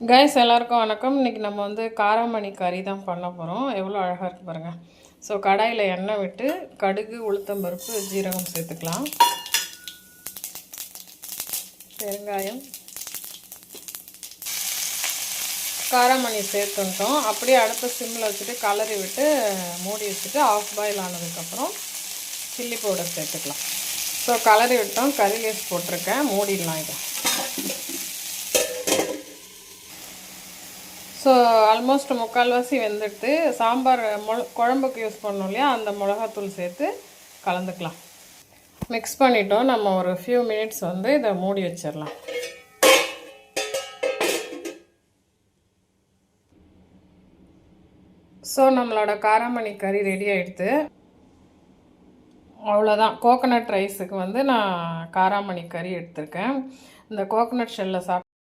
Guys எல்லாருக்கும் வணக்கம். இன்றைக்கி நம்ம வந்து காராமணி கறி தான் பண்ண போகிறோம் எவ்வளோ அழகாக இருக்குது பாருங்கள் ஸோ கடாயில் எண்ணெய் விட்டு கடுகு உளுத்தம் பருப்பு ஜீரகம் சேர்த்துக்கலாம். பெருங்காயம். காராமணி சேர்த்துட்டோம். அப்படியே அடுத்த சிம்மில் வச்சுட்டு கலரி விட்டு மூடி வச்சுட்டு ஆஃப் பாயில் ஆனதுக்கப்புறம் சில்லி பவுடர் சேர்த்துக்கலாம். ஸோ கலரி விட்டோம். கறி லீஸ் போட்டிருக்கேன். மூடிடலாம் இதை. ஸோ ஆல்மோஸ்ட் முக்கால்வாசி வெந்துட்டு சாம்பார் மொள குழம்புக்கு யூஸ் பண்ணோம் இல்லையா? அந்த மிளகாத்தூள் சேர்த்து கலந்துக்கலாம். மிக்ஸ் பண்ணிட்டோம். நம்ம ஒரு ஃபியூ மினிட்ஸ் வந்து இதை மூடி வச்சிடலாம். ஸோ நம்மளோட காராமணி கறி ரெடி ஆகிடுது அவ்வளோதான். கோகனட் ரைஸுக்கு வந்து நான் காராமணி கறி எடுத்திருக்கேன். இந்த கோகனட் ஷெல்லில் சாப்பிட்டு